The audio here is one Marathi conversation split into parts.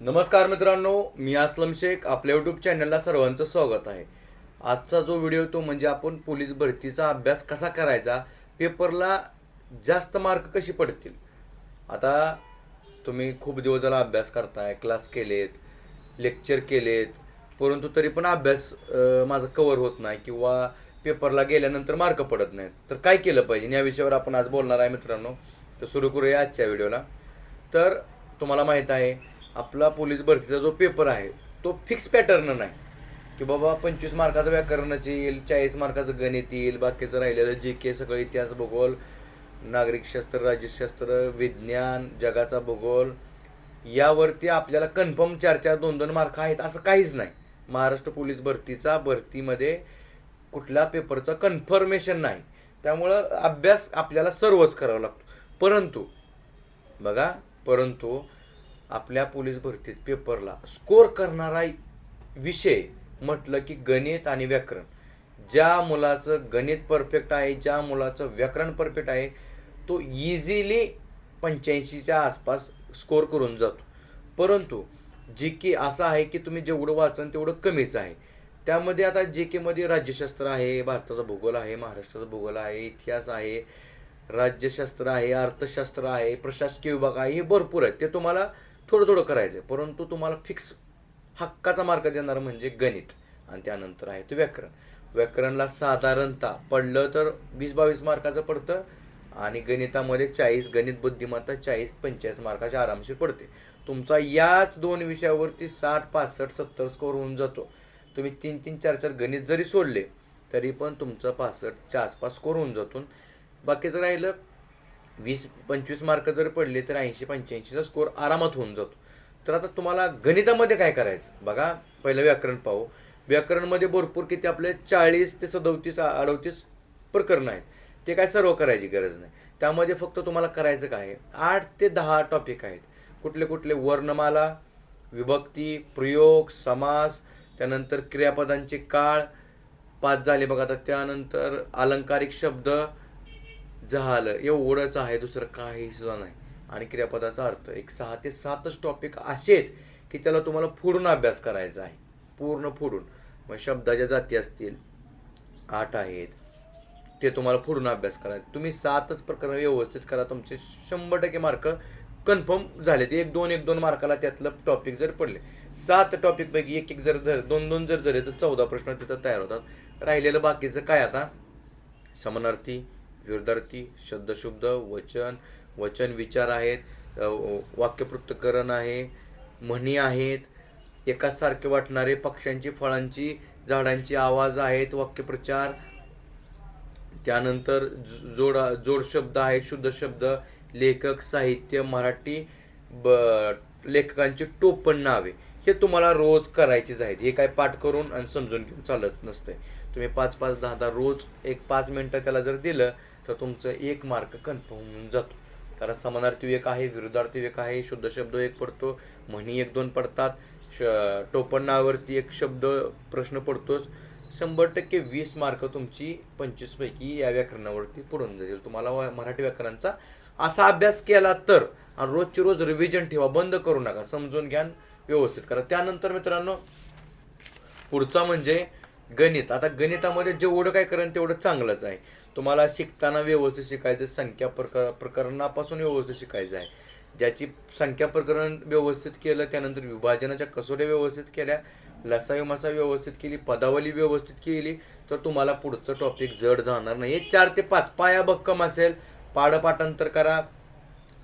नमस्कार मित्रांनो मी असलम शेख. आपल्या यूट्यूब चॅनलला सर्वांचं स्वागत आहे. आजचा जो व्हिडिओ तो म्हणजे आपण पोलीस भरतीचा अभ्यास कसा करायचा पेपरला जास्त मार्क कशी पडतील? आता तुम्ही खूप दिवस झाला अभ्यास करताय क्लास केलेत लेक्चर केलेत परंतु तरी पण अभ्यास माझा कवर होत नाही किंवा पेपरला गेल्यानंतर मार्क पडत नाहीत. तर काय केलं पाहिजे? या विषयावर आपण आज बोलणार आहे मित्रांनो. तर सुरू करूया आजच्या व्हिडिओला तर तुम्हाला माहीत आहे आपला पोलीस भरतीचा जो पेपर आहे तो फिक्स पॅटर्न नाही. की बाबा पंचवीस मार्काचं व्याकरणाचे येईल चाळीस मार्काचं गणित येईल बाकीचं राहिलेलं जे के सगळं इतिहास भूगोल नागरिकशास्त्र राज्यशास्त्र विज्ञान जगाचा भूगोल यावरती आपल्याला कन्फर्म चार चार दोन दोन मार्क आहेत असं काहीच नाही. महाराष्ट्र पोलीस भरतीचा भरतीमध्ये कुठल्या पेपरचं कन्फर्मेशन नाही. त्यामुळं अभ्यास आपल्याला सर्वच करावा लागतो. परंतु बघा परंतु आपल्या पोलीस भरतीत पेपरला स्कोर करणारा विषय म्हटलं की गणित आणि व्याकरण. ज्या मुलाचं गणित परफेक्ट आहे ज्या मुलाचं व्याकरण परफेक्ट आहे तो इझिली पंच्याऐंशीच्या आसपास स्कोर करून जातो. परंतु जी के असं आहे की तुम्ही जेवढं वाचन तेवढं कमीच आहे. त्यामध्ये आता जे केमध्ये राज्यशास्त्र आहे भारताचा भूगोल आहे महाराष्ट्राचा भूगोल आहे इतिहास आहे राज्यशास्त्र आहे अर्थशास्त्र आहे प्रशासकीय विभाग आहे हे भरपूर आहेत. ते तुम्हाला थोडं थोडं करायचं आहे परंतु तुम्हाला फिक्स हक्काचा मार्क देणार म्हणजे गणित. आणि त्यानंतर आहे ते व्याकरण. व्याकरणला साधारणतः पडलं तर वीस बावीस मार्काचं पडतं आणि गणितामध्ये चाळीस गणित बुद्धिमत्ता चाळीस पंचेचाळीस मार्काच्या आरामशीर पडते. तुमचा याच दोन विषयावरती साठ पासष्ट सत्तर स्कोर होऊन जातो. तुम्ही तीन तीन चार चार गणित जरी सोडले तरी पण तुमचं पासष्टच्या आसपास स्कोर होऊन जातो. बाकीचं राहिलं वीस पंचवीस मार्क जर पडले तर ऐंशी पंच्याऐंशीचा स्कोर आरामात होऊन जातो. तर आता तुम्हाला गणितामध्ये काय करायचं? बघा पहिलं व्याकरण पाहू. व्याकरणमध्ये भरपूर किती आपले चाळीस ते सदोतीस अडोतीस प्रकरणं आहेत. ते काय सर्व करायची गरज नाही. त्यामध्ये फक्त तुम्हाला करायचं काय आहे? आठ ते दहा टॉपिक आहेत. कुठले कुठले वर्णमाला विभक्ती प्रयोग समास त्यानंतर क्रियापदांचे काळ पाच झाले बघा आता. त्यानंतर अलंकारिक शब्द झालं. एवढंच आहे दुसरं काही सुद्धा नाही. आणि क्रियापदाचा अर्थ एक सहा ते सातच टॉपिक असे आहेत की त्याला तुम्हाला पूर्ण अभ्यास करायचा आहे. पूर्ण फोडून. मग शब्दाच्या जाती असतील आठ आहेत ते तुम्हाला पूर्ण अभ्यास करायचे तुम्ही सातच प्रकरण व्यवस्थित करा. तुमचे शंभर टक्के मार्क कन्फर्म झाले ते एक दोन एक दोन मार्काला त्यातलं टॉपिक जर पडले. सात टॉपिकपैकी एक एक जर धर दोन दोन जर धरले तर चौदा प्रश्न तिथं तयार होतात. राहिलेलं बाकीचं काय आता? समानार्थी विरुद्धार्थी शब्दशुद्ध वचन वचन विचार आहेत वाक्यपृत्तकरण आहे म्हणी आहेत एकाचसारखे वाटणारे पक्ष्यांची फळांची झाडांची आवाज आहेत वाक्यप्रचार त्यानंतर ज- जोडा जोड शब्द आहेत शुद्ध शब्द लेखक साहित्य मराठी ब लेखकांची टोपण नावे. हे तुम्हाला रोज करायचीच आहेत. हे काय पाठ करून आणि समजून घेऊन चालत नसतंय. तुम्ही पाच पाच दहा दहा रोज एक पाच मिनटं त्याला जर दिलं तर तुमचं एक मार्क कन्फर्म होऊन जातो. कारण समानार्थी एक आहे विरुद्धार्थी एक आहे शुद्ध शब्द एक पडतो म्हणी एक दोन पडतात श टोपणावरती एक शब्द प्रश्न पडतोच. शंभर टक्के वीस मार्क तुमची पंचवीसपैकी या व्याकरणावरती पडून जाईल तुम्हाला मराठी व्याकरणाचा असा अभ्यास केला तर आणि रोजची रोज रिव्हिजन ठेवा बंद करू नका समजून घ्या व्यवस्थित करा. त्यानंतर मित्रांनो पुढचा म्हणजे गणित. आता गणितामध्ये जेवढं काय करेन तेवढं चांगलंच आहे. तुम्हाला शिकताना व्यवस्थित शिकायचं संख्या प्रकार प्रकरणापासून व्यवस्थित शिकायचं आहे. ज्याची संख्या प्रकरण व्यवस्थित केलं त्यानंतर विभाजनाच्या कसोट्या व्यवस्थित केल्या लसावी मसा व्यवस्थित केली पदावली व्यवस्थित केली तर तुम्हाला पुढचं टॉपिक जड जाणार नाही. हे चार ते पाच पाया भक्कम असेल. पाडं पाठांतर करा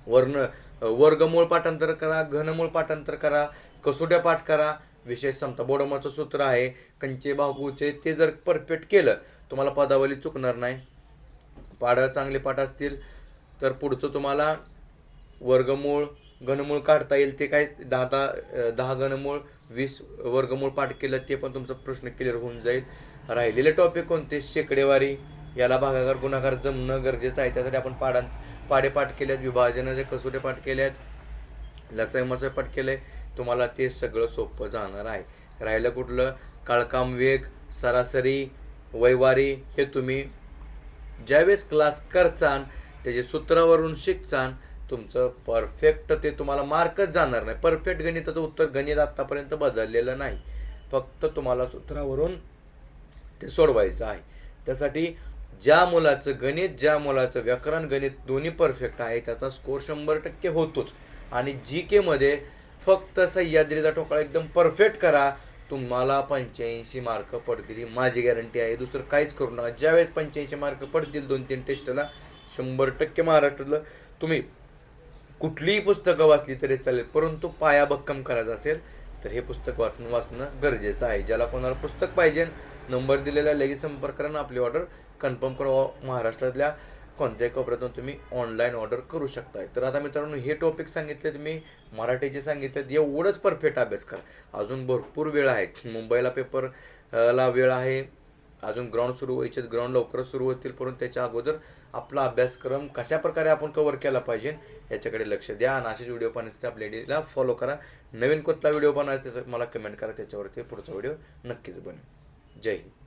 वर्ण वर्गमूळ पाठांतर करा घनमूळ पाठांतर करा कसोट्या पाठ करा. विशेष समता बोडमाचं सूत्र आहे कंचे बाहूचे ते जर परफेक्ट केलं तुम्हाला पदावली चुकणार नाही. पाडं चांगले पाठ असतील तर पुढचं तुम्हाला वर्गमूळ घनमूळ काढता येईल ते काय? दहा दहा दहा घनमूळ वीस वर्गमूळ पाठ केलं ते पण तुमचा प्रश्न क्लिअर होऊन जाईल. राहिलेले टॉपिक कोणते? शेकडेवारी. याला भागाकार गुणाकार जमणं गरजेचं आहे. त्यासाठी आपण पाडां पाडे पाठ केले आहेत विभाजनाचे कसोटे पाठ केले आहेत लसाई मसाई पाठ केले. तुम्हाला ते सगळं सोपं जाणार आहे. राहिलं कुठलं? काळकाम वेग सरासरी वैवारी हे तुम्ही ज्यावेळेस क्लास करचान त्याचे सूत्रावरून शिकचान तुमचं परफेक्ट ते तुम्हाला मार्कच जाणार नाही. परफेक्ट गणिताचं उत्तर गणित आत्तापर्यंत बदललेलं नाही. फक्त तुम्हाला सूत्रावरून ते सोडवायचं आहे. त्यासाठी ज्या मुलाचं गणित ज्या मुलाचं व्याकरण गणित दोन्ही परफेक्ट आहे त्याचा स्कोर शंभर टक्के होतोच. आणि जी केमध्ये फक्त सह्याद्रीचा ठोकळा एकदम परफेक्ट करा. तुम्हाला पंच्याऐंशी मार्क पडतील माझी गॅरंटी आहे. दुसरं काहीच करू नका. ज्यावेळेस पंच्याऐंशी मार्क पडतील दोन तीन टेस्टला शंभर टक्के महाराष्ट्रातलं तुम्ही कुठलीही पुस्तकं वाचली तरी चालेल परंतु पाया भक्कम करायचा असेल तर हे पुस्तक वाचून वाचणं गरजेचं आहे. ज्याला कोणाला पुस्तक पाहिजे नंबर दिलेला लगेच संपर्क करा आपली ऑर्डर कन्फर्म करा महाराष्ट्रातल्या कोणत्याही कपड्यातून तुम्ही ऑनलाईन ऑर्डर करू शकताय. तर आता मित्रांनो हे टॉपिक सांगितले तुम्ही मराठीचे सांगितले एवढंच परफेक्ट अभ्यास करा. अजून भरपूर वेळ आहे. मुंबईला पेपर ला वेळ आहे. अजून ग्राउंड सुरू व्हायचे ग्राउंड लवकरच सुरू होतील परंतु त्याच्या अगोदर आपला अभ्यासक्रम कशा प्रकारे आपण कव्हर केला पाहिजे याच्याकडे लक्ष द्या. आणि असेच व्हिडिओ पाहण्यासाठी आपल्या लेडीला फॉलो करा. नवीन कोणता व्हिडिओ बनवायचा त्याचं मला कमेंट करा. त्याच्यावरती पुढचा व्हिडिओ नक्कीच बनेल. जय हिंद.